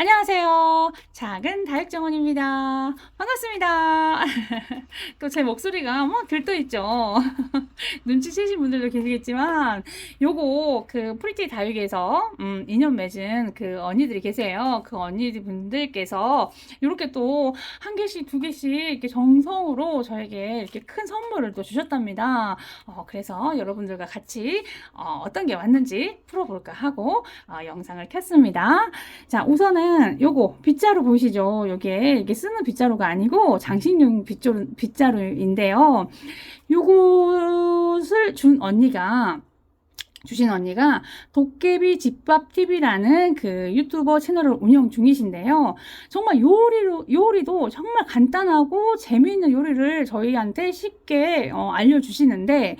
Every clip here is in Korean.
안녕하세요. 작은 다육정원입니다. 반갑습니다. 또 제 목소리가 막 들떠있죠. 눈치채신 분들도 계시겠지만, 요거 그 프리티 다육에서 음, 인연 맺은 그 언니들이 계세요. 그 언니 분들께서 이렇게 또 한 개씩 두 개씩 이렇게 정성으로 저에게 이렇게 큰 선물을 또 주셨답니다. 어, 그래서 여러분들과 같이 어, 어떤 게 왔는지 풀어볼까 하고 어, 영상을 켰습니다. 자, 우선은 요거 빗자루 보이시죠? 요게 이게 쓰는 빗자루가 아니고 장식용 빗자루, 빗자루인데요. 요것을 준 언니가 주신 언니가 도깨비 집밥 TV라는 그 유튜버 채널을 운영 중이신데요. 정말 요리로, 요리도 정말 간단하고 재미있는 요리를 저희한테 쉽게 어, 알려주시는데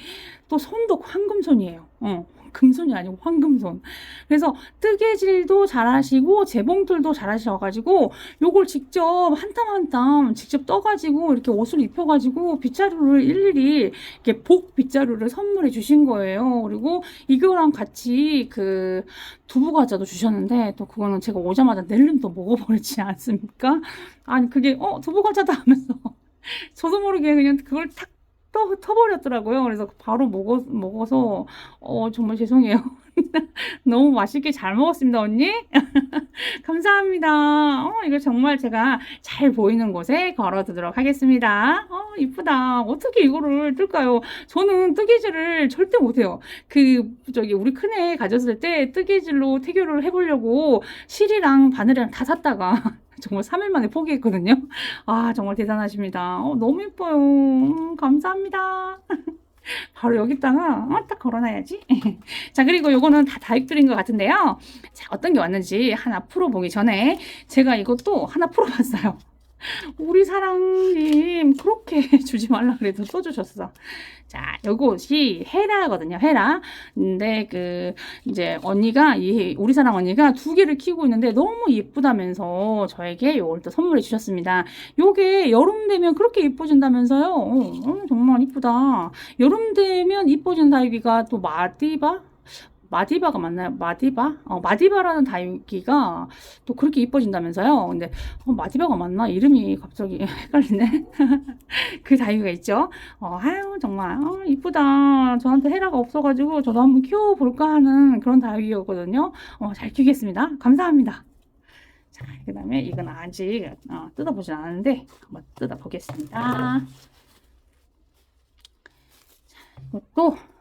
또 손도 황금손이에요. 어, 금손이 아니고 황금손. 그래서 뜨개질도 잘하시고 재봉틀도 잘하셔가지고 요걸 직접 한 땀 한 땀 직접 떠가지고 이렇게 옷을 입혀가지고 빗자루를 일일이 이렇게 복 빗자루를 선물해 주신 거예요. 그리고 이거랑 같이 그 두부 과자도 주셨는데 또 그거는 제가 오자마자 낼름 또 먹어버리지 않습니까? 아니 그게 어 두부 과자다 하면서 저도 모르게 그냥 그걸 탁 떠, 터버렸더라고요. 그래서 바로 먹어, 먹어서, 어, 정말 죄송해요. 너무 맛있게 잘 먹었습니다, 언니. 감사합니다. 어, 이거 정말 제가 잘 보이는 곳에 걸어두도록 하겠습니다. 어, 이쁘다. 어떻게 이거를 뜰까요? 저는 뜨개질을 절대 못해요. 그, 저기, 우리 큰애 가졌을 때 뜨개질로 태교를 해보려고 실이랑 바늘이랑 다 샀다가 정말 3일 만에 포기했거든요. 아, 정말 대단하십니다. 어, 너무 예뻐요. 음, 감사합니다. 바로 여기다가 어, 딱 걸어놔야지. 자, 그리고 요거는 다 다육들인 것 같은데요. 자, 어떤 게 왔는지 하나 풀어보기 전에 제가 이것도 하나 풀어봤어요. 우리 사랑님 그렇게 주지 말라 그래도 또 주셨어. 자, 요것이 헤라거든요. 헤라. 근데 그 이제 언니가 이 우리 사랑 언니가 두 개를 키우고 있는데 너무 예쁘다면서 저에게 요걸 또 선물해 주셨습니다. 요게 여름 되면 그렇게 예뻐진다면서요. 어, 어, 정말 이쁘다. 여름 되면 이뻐지는 다육이가 또 마디바 마디바가 맞나요? 마디바? 어, 마디바라는 다육이가 또 그렇게 이뻐진다면서요. 근데 어, 마디바가 맞나? 이름이 갑자기 헷갈리네. 그 다육이가 있죠. 어, 아유 정말 어, 이쁘다. 저한테 헤라가 없어가지고 저도 한번 키워볼까 하는 그런 다육이었거든요. 어, 잘 키우겠습니다. 감사합니다. 자, 그 다음에 이건 아직 어, 뜯어보진 않았는데 한번 뜯어보겠습니다. 자, 이것도 음,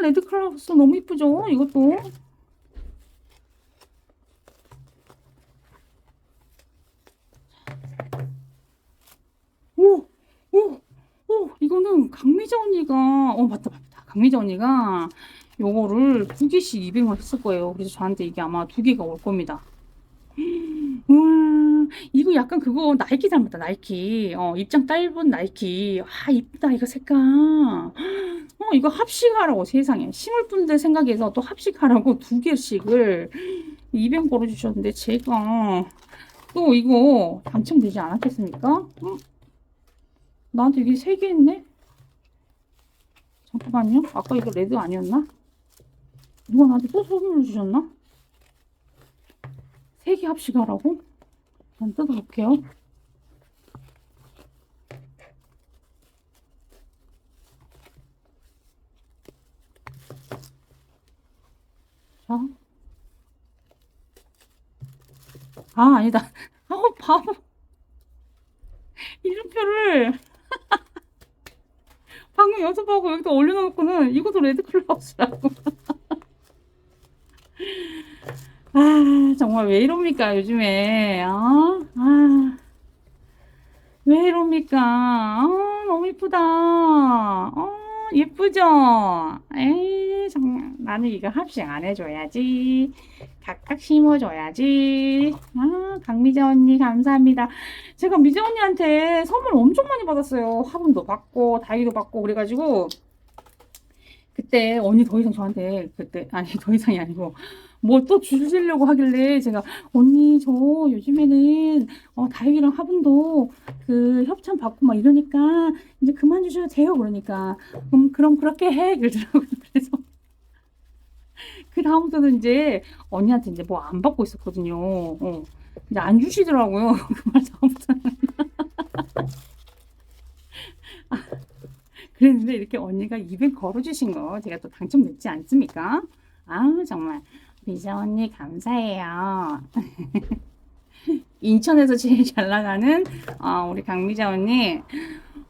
레드 클라우스 너무 이쁘죠? 이것도. 오, 오, 오, 이거는 강미자 언니가, 어, 맞다, 맞다. 강미자 언니가 요거를 두 개씩 200원 했을 거예요. 그래서 저한테 이게 아마 두 개가 올 겁니다. 음, 이거 약간 그거 나이키 닮았다, 나이키. 어, 입장 짧은 나이키. 아, 이쁘다, 이거 색깔. 어, 이거 합식하라고 세상에. 심을 분들 생각해서 또 합식하라고 두 개씩을 200 걸어주셨는데, 제가 또 이거 당첨되지 않았겠습니까? 음, 나한테 이게 세 개 있네? 잠깐만요. 아까 이거 레드 아니었나? 누가 나한테 또 선물을 주셨나? 세 개 합식하라고? 난 뜯어볼게요. 자. 아, 아니다. 아, 바보. 이름표를 방금 연습하고 여기다 올려놓고는 이것도 레드클라우스라고. 아, 정말 왜 이럽니까, 요즘에. 아, 아. 왜 이럽니까? 아, 너무 이쁘다. 어, 예쁘죠? 에이. 나는 이거 합식 안 해줘야지. 각각 심어줘야지. 아, 강미자 언니, 감사합니다. 제가 미자 언니한테 선물 엄청 많이 받았어요. 화분도 받고, 다이도 받고, 그래가지고. 그때 언니 더 이상 저한테, 그때, 아니, 더 이상이 아니고, 뭐 또 주시려고 하길래 제가, 언니, 저 요즘에는, 어, 다육이랑 화분도 그 협찬 받고 막 이러니까, 이제 그만 주셔도 돼요. 그러니까, 음, 그럼 그렇게 해. 그러더라고요. 그래서. 그 다음부터는 이제 언니한테 이제 뭐 안 받고 있었거든요. 어. 이제 안 주시더라고요. 그 말 다음부터는. 아, 그랬는데 이렇게 언니가 입에 걸어주신 거 제가 또 당첨됐지 않습니까? 아 정말 미자 언니 감사해요. 인천에서 제일 잘 나가는 어, 우리 강미자 언니.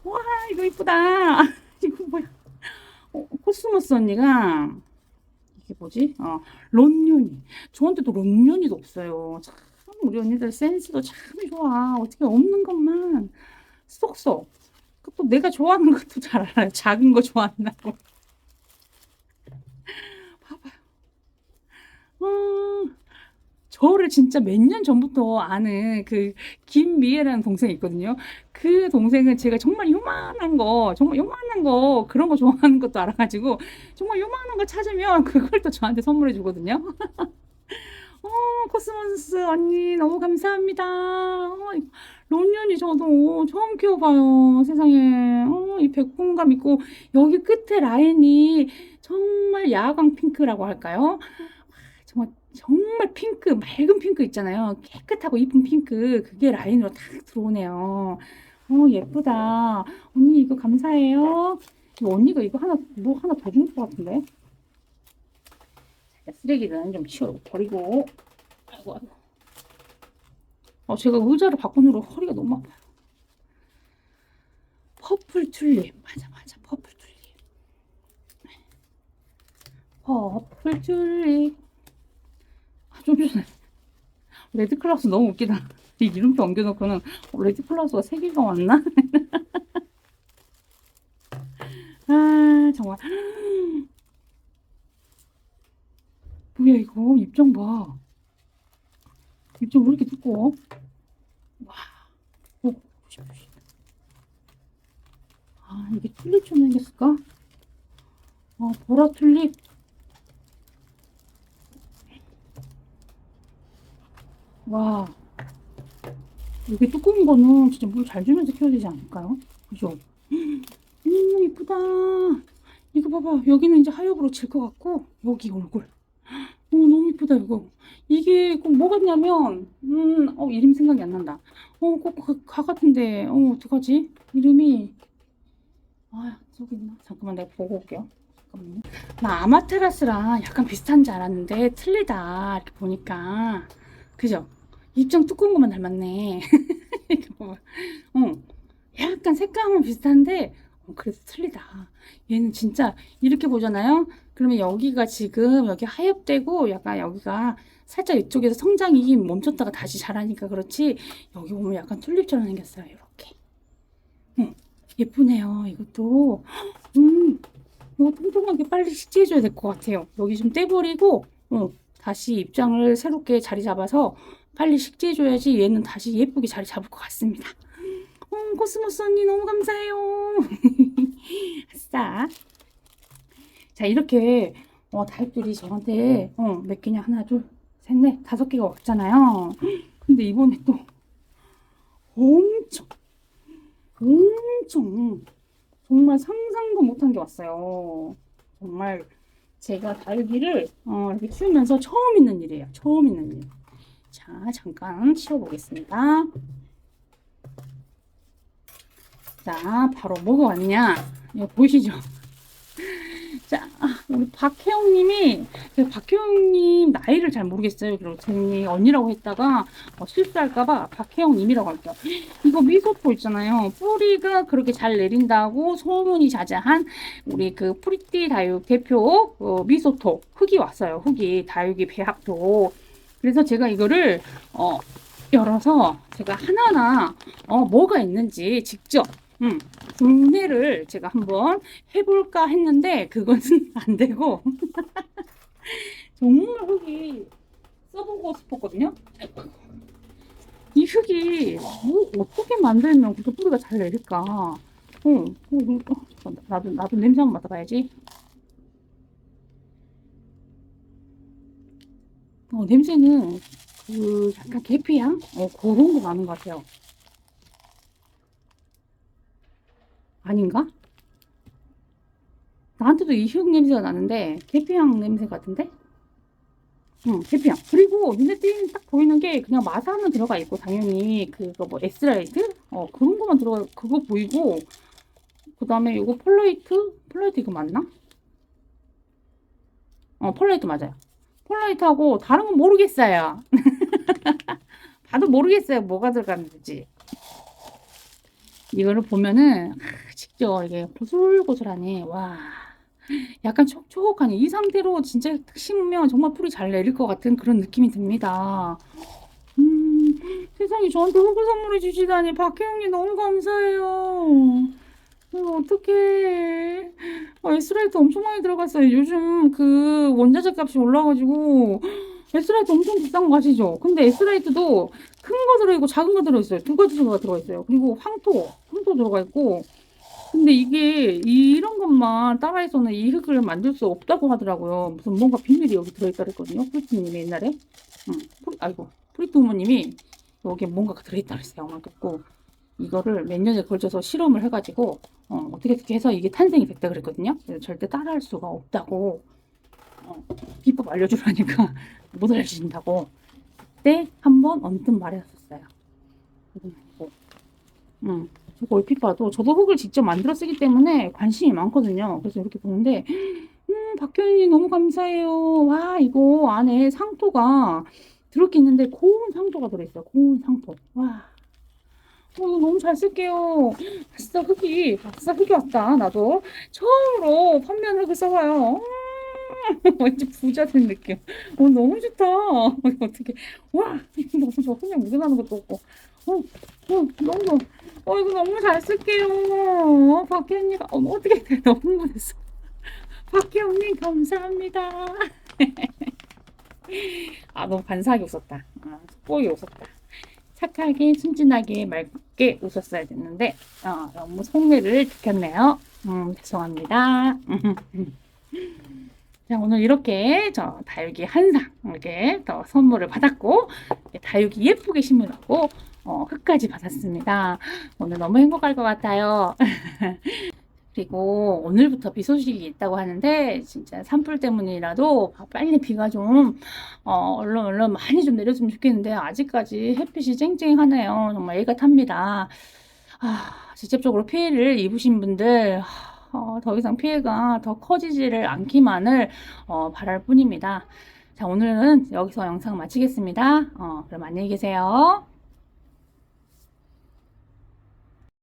와 이거 이쁘다. 이거 뭐야? 어, 코스모스 언니가 이게 뭐지? 어, 론윤이. 저한테도 론윤이도 없어요. 참 우리 언니들 센스도 참 좋아. 어떻게 없는 것만 쏙쏙. 그또 내가 좋아하는 것도 잘 알아요. 작은 거 좋아한다고. 봐봐요. 어, 저를 진짜 몇 년 전부터 아는 그 김미애라는 동생이 있거든요. 그 동생은 제가 정말 요만한 거, 정말 요만한 거, 그런 거 좋아하는 것도 알아가지고 정말 요만한 거 찾으면 그걸 또 저한테 선물해 주거든요. 어, 코스모스 언니 너무 감사합니다. 어, 론년이 저도 처음 키워봐요. 세상에. 어, 이 백분감 있고 여기 끝에 라인이 정말 야광 핑크라고 할까요? 와, 정말 정말 핑크, 맑은 핑크 있잖아요. 깨끗하고 이쁜 핑크. 그게 라인으로 탁 들어오네요. 어, 예쁘다. 언니 이거 감사해요. 이거 언니가 이거 하나, 뭐 하나 더 준 것 같은데? 자, 쓰레기는 좀 치워 버리고. 아이고, 아이고. 어, 제가 의자를 후로 허리가 너무 아파요. 퍼플 튤립. 맞아, 맞아. 퍼플 튤립. 퍼플 튤립. 아, 좀 전에. 레드 클라스 너무 웃기다. 이 이름표 옮겨놓고는 어, 레드 클라스가 세 개가 왔나? 아, 정말. 뭐야, 이거. 입장 봐. 입장 왜 이렇게 두꺼워? 와. 오. 아, 이게 튤립처럼 생겼을까? 아, 보라 튤립. 와. 이게 두꺼운 거는 진짜 물 잘 주면서 키워야 되지 않을까요? 그죠? 음, 이쁘다. 이거 봐봐. 여기는 이제 하엽으로 칠것 같고, 여기 얼굴. 어, 너무 이쁘다, 이거. 이게 꼭 뭐 같냐면, 음, 어, 이름 생각이 안 난다. 어, 꼭 가, 가 같은데, 어, 어떡하지? 이름이, 아, 저기 있나? 잠깐만, 내가 보고 올게요. 잠깐만요. 나 아마테라스랑 약간 비슷한 줄 알았는데, 틀리다. 이렇게 보니까. 그죠? 입장 두꺼운 것만 닮았네. 어, 약간 색감은 비슷한데, 어, 그래도 틀리다. 얘는 진짜 이렇게 보잖아요. 그러면 여기가 지금 여기 하엽되고 약간 여기가 살짝 이쪽에서 성장이 멈췄다가 다시 자라니까 그렇지 여기 보면 약간 튤립처럼 생겼어요. 이렇게. 응, 예쁘네요. 이것도. 음, 이거 통통하게 빨리 식재해줘야 될 것 같아요. 여기 좀 떼버리고 어, 다시 입장을 새롭게 자리 잡아서 빨리 식재해줘야지 얘는 다시 예쁘게 자리 잡을 것 같습니다. 어, 코스모스 언니 너무 감사해요. 아싸. 자, 이렇게 어, 다육들이 저한테 어, 몇 개냐 하나, 둘, 셋, 넷, 다섯 개가 왔잖아요. 근데 이번에 또 엄청, 엄청 정말 상상도 못한 게 왔어요. 정말 제가 다육이를 어, 이렇게 키우면서 처음 있는 일이에요. 처음 있는 일. 자, 잠깐 치워보겠습니다. 자, 바로 뭐가 왔냐? 이거 보이시죠? 자, 아, 우리 박혜영님이, 박혜영님 나이를 잘 모르겠어요. 그리고 괜히 언니라고 했다가 어, 실수할까봐 박혜영님이라고 할게요. 이거 미소토 있잖아요. 뿌리가 그렇게 잘 내린다고 소문이 자자한 우리 그 프리티 다육 대표 어, 미소토 흙이 왔어요. 흙이 다육이 배합토. 그래서 제가 이거를 어, 열어서 제가 하나하나 어, 뭐가 있는지 직접 음, 구매를 제가 한번 해볼까 했는데 그거는 안 되고 정말 흙이 써보고 싶었거든요. 이 흙이 뭐 어떻게 만들면 그렇게 뿌리가 잘 내릴까? 어, 어, 어, 잠깐, 나도 나도 냄새 한번 맡아봐야지. 어, 냄새는 그 약간 계피향? 어, 그런 게 나는 것 같아요. 아닌가? 나한테도 이흙 냄새가 나는데 계피향 냄새 같은데? 응, 해피향. 그리고 눈에 띄는 딱 보이는 게 그냥 마사는 들어가 있고 당연히 그거 뭐 에스라이트 어 그런 거만 들어가 그거 보이고 그 다음에 이거 폴라이트 폴라이트 이거 맞나? 어 폴라이트 맞아요. 폴라이트하고 다른 건 모르겠어요. 봐도 모르겠어요 뭐가 들어갔는지. 이거를 보면은 아, 직접 이게 보슬보슬하네. 와. 약간 촉촉하니 이 상태로 진짜 딱 심으면 정말 풀이 잘 내릴 것 같은 그런 느낌이 듭니다. 음, 세상에 저한테 흙을 선물해 주시다니 박혜영님 너무 감사해요. 어, 어떡해. 어, 에스라이트 엄청 많이 들어갔어요. 요즘 그 원자재 값이 올라가지고 에스라이트 엄청 비싼 거 아시죠? 근데 에스라이트도 큰 거 들어있고 작은 거 들어있어요. 두 가지 정도가 들어있어요. 그리고 황토, 황토 들어가 있고 근데 이게 이런 것만 따라해서는 이 흙을 만들 수 없다고 하더라고요. 무슨 뭔가 비밀이 여기 들어있다 그랬거든요. 프리트님이 옛날에. 응, 프리, 아이고, 프리트 부모님이 여기에 뭔가가 들어있다 그랬어요. 그래갖고 이거를 몇 년에 걸쳐서 실험을 해가지고 어, 어떻게 어떻게 해서 이게 탄생이 됐다 그랬거든요. 절대 따라할 수가 없다고 어, 비법 알려주라니까 못 알려주신다고 그때 한 번 언뜻 말했었어요. 음. 저거 얼핏 봐도 저도 흙을 직접 만들어 쓰기 때문에 관심이 많거든요. 그래서 이렇게 보는데 음, 박현이 너무 감사해요. 와, 이거 안에 상토가 들어있긴 있는데 고운 상토가 들어있어요. 고운 상토. 와. 어, 너무 잘 쓸게요. 아싸, 흙이, 아싸, 흙이 왔다. 나도 처음으로 판면 흙을 써봐요. 음, 왠지 부자 된 느낌. 어, 너무 좋다. 어떻게, 와, 너무 좋아. 그냥 묻어나는 것도 없고. 어, 어, 너무, 어, 이거 너무 잘 쓸게요. 어, 박희 언니가, 어, 어떻게 돼? 너무 흥분했어. 박희 언니, 감사합니다. 아, 너무 반사하게 웃었다. 아, 속보게 웃었다. 착하게, 순진하게, 맑게 웃었어야 됐는데, 어, 너무 속내를 지켰네요. 음, 죄송합니다. 자, 오늘 이렇게 저 다육이 한상 이렇게 더 선물을 받았고, 다육이 예쁘게 심으라고 어, 끝까지 받았습니다. 오늘 너무 행복할 것 같아요. 그리고 오늘부터 비 소식이 있다고 하는데 진짜 산불 때문이라도 빨리 비가 좀 어, 얼른 얼른 많이 좀 내렸으면 좋겠는데 아직까지 햇빛이 쨍쨍하네요. 정말 애가 탑니다. 아, 직접적으로 피해를 입으신 분들 어, 더 이상 피해가 더 커지지를 않기만을 어, 바랄 뿐입니다. 자, 오늘은 여기서 영상 마치겠습니다. 어, 그럼 안녕히 계세요.